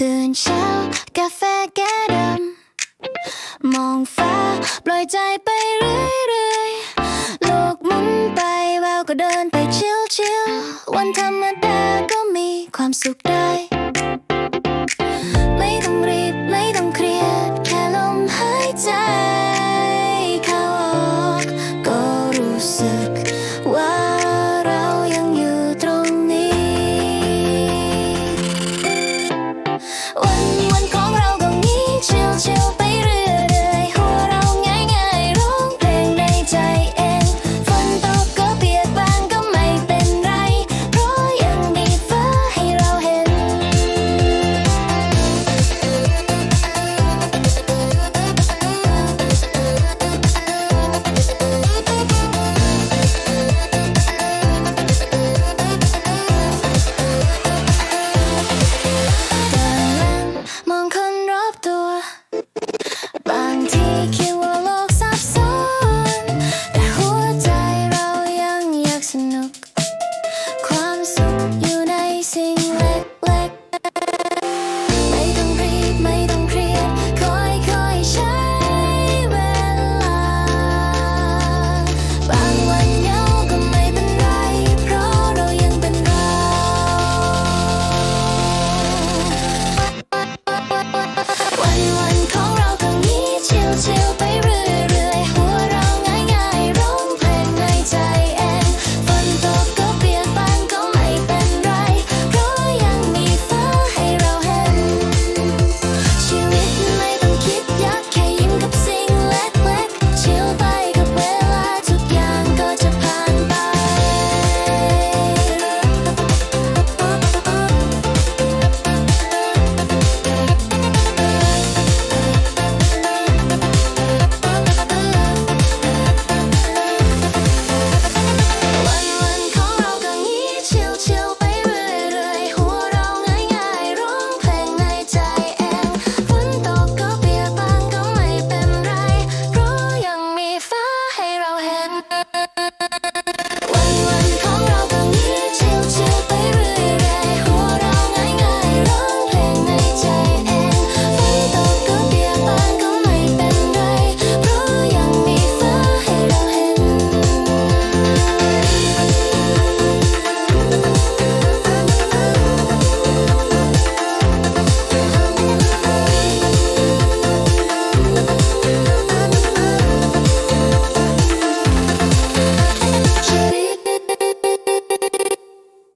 ตื่นเช้ากาแฟแก้ดำมองฟ้าปล่อยใจไปเรื่อยๆโลกหมุนไปแววก็เดินไปชิวๆวันธรรมดาก็มีความสุขได้